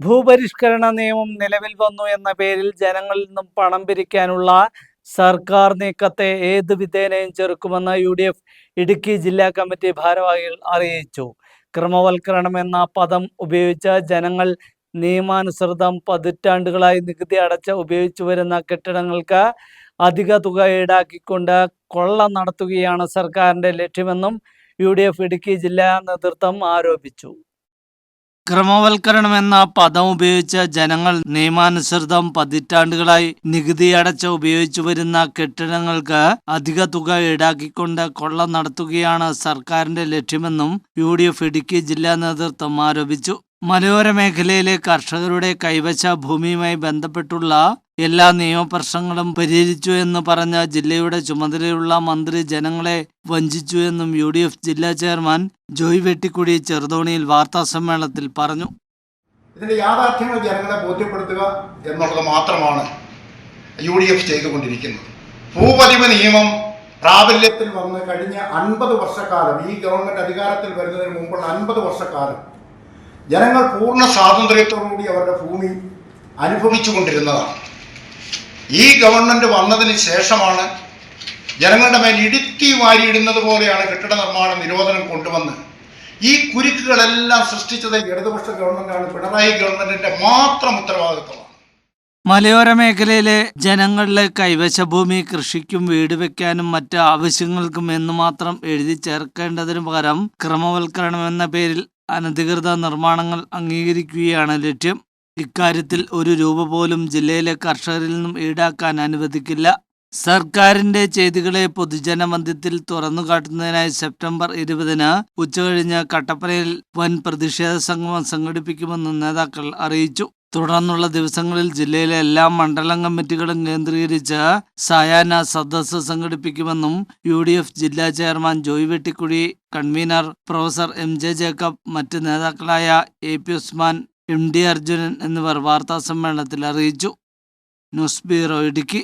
ഭൂപരിഷ്കരണ നിയമം നിലവിൽ വന്നു എന്ന പേരിൽ ജനങ്ങളിൽ നിന്നും പണം പിരിക്കാനുള്ള സർക്കാർ നീക്കത്തെ ഏത് വിധേനയും ചെറുക്കുമെന്ന് യു ഡി എഫ് ഇടുക്കി ജില്ലാ കമ്മിറ്റി ഭാരവാഹികൾ അറിയിച്ചു. ക്രമവൽക്കരണം എന്ന പദം ഉപയോഗിച്ച ജനങ്ങൾ നിയമാനുസൃതം പതിറ്റാണ്ടുകളായി നികുതി അടച്ച ഉപയോഗിച്ചു വരുന്ന കെട്ടിടങ്ങൾക്ക് അധിക തുക ഈടാക്കിക്കൊണ്ട് കൊള്ള നടത്തുകയാണ് സർക്കാരിന്റെ ലക്ഷ്യമെന്നും യു ഡി എഫ് ഇടുക്കി ജില്ലാ നേതൃത്വം ആരോപിച്ചു. ക്രമവൽക്കരണം എന്ന പദം ഉപയോഗിച്ച് ജനങ്ങൾ നിയമാനുസൃതം പതിറ്റാണ്ടുകളായി നികുതി അടച്ച ഉപയോഗിച്ചു വരുന്ന കെട്ടിടങ്ങൾക്ക് അധിക തുക ഈടാക്കിക്കൊണ്ട് കൊള്ള നടത്തുകയാണ് സർക്കാരിന്റെ ലക്ഷ്യമെന്നും യു ഡി എഫ് ഇടുക്കി ജില്ലാ നേതൃത്വം ആരോപിച്ചു. മലയോര മേഖലയിലെ കർഷകരുടെ കൈവശ ഭൂമിയുമായി ബന്ധപ്പെട്ടുള്ള എല്ലാ നിയമപ്രശ്നങ്ങളും പരിഹരിച്ചു എന്ന് പറഞ്ഞ ജില്ലയുടെ ചുമതലയുള്ള മന്ത്രി ജനങ്ങളെ വഞ്ചിച്ചു എന്നും യു ഡി എഫ് ജില്ലാ ചെയർമാൻ ജോയ് വെട്ടിക്കുടി ചെറുതോണിയിൽ വാർത്താസമ്മേളനത്തിൽ പറഞ്ഞു. ഇതിന്റെ യാഥാർത്ഥ്യങ്ങൾ ജനങ്ങളെ ബോധ്യപ്പെടുത്തുക എന്നുള്ളത് മാത്രമാണ് യു ഡി എഫ് ചെയ്തുകൊണ്ടിരിക്കുന്നത്. ഭൂപതിവ് നിയമം പ്രാബല്യത്തിൽ വന്ന് കഴിഞ്ഞ അൻപത് വർഷക്കാലം ഈ ഗവൺമെന്റ് അധികാരത്തിൽ വരുന്നതിന് മുമ്പുള്ള അൻപത് വർഷക്കാലം ജനങ്ങൾ പൂർണ സ്വാതന്ത്ര്യത്തോടുകൂടി അവരുടെ ഭൂമി അനുഭവിച്ചു കൊണ്ടിരുന്നതാണ് ഈ ഗവൺമെന്റ് വന്നതിന് ശേഷമാണ് ജനങ്ങളുടെ മേൽ ഇടുത്തി വാരിയിടുന്നത് പോലെയാണ് കെട്ടിട നിർമ്മാണ നിരോധനം കൊണ്ടുവന്ന് ഈ കുരുക്കുകളെല്ലാം സൃഷ്ടിച്ചത് ഇടതുപക്ഷ ഗവൺമെന്റാണ്. പിണറായി ഗവൺമെന്റിന്റെ മാത്രം ഉത്തരവാദിത്വമാണ്. മലയോര മേഖലയിലെ ജനങ്ങളിലെ കൈവശ ഭൂമി കൃഷിക്കും വീട് വെക്കാനും മറ്റ് ആവശ്യങ്ങൾക്കും എന്ന് മാത്രം എഴുതി ചേർക്കേണ്ടതിനു പകരം ക്രമവൽക്കരണം എന്ന പേരിൽ അനധികൃത നിർമ്മാണങ്ങൾ അംഗീകരിക്കുകയാണ് ലക്ഷ്യം. ഇക്കാര്യത്തിൽ ഒരു രൂപ പോലും ജില്ലയിലെ കർഷകരിൽ നിന്നും ഈടാക്കാൻ അനുവദിക്കില്ല. സർക്കാരിന്റെ ചെയ്തികളെ പൊതുജനമധ്യത്തിൽ തുറന്നുകാട്ടുന്നതിനായി സെപ്റ്റംബർ ഇരുപതിന് ഉച്ചകഴിഞ്ഞ് കട്ടപ്പനയിൽ വൻ പ്രതിഷേധ സംഗമം സംഘടിപ്പിക്കുമെന്ന് നേതാക്കൾ അറിയിച്ചു. തുടർന്നുള്ള ദിവസങ്ങളിൽ ജില്ലയിലെ എല്ലാ മണ്ഡലം കമ്മിറ്റികളും കേന്ദ്രീകരിച്ച് സായാഹ്ന സദസ്സ് സംഘടിപ്പിക്കുമെന്നും യു ഡി എഫ് ജില്ലാ chairman Joy Vettikuzhi convener professor M J Jacob മറ്റ് നേതാക്കളായ A P Usman M D Arjunan എന്നിവർ വാർത്താസമ്മേളനത്തിൽ അറിയിച്ചു. News bureau Idukki.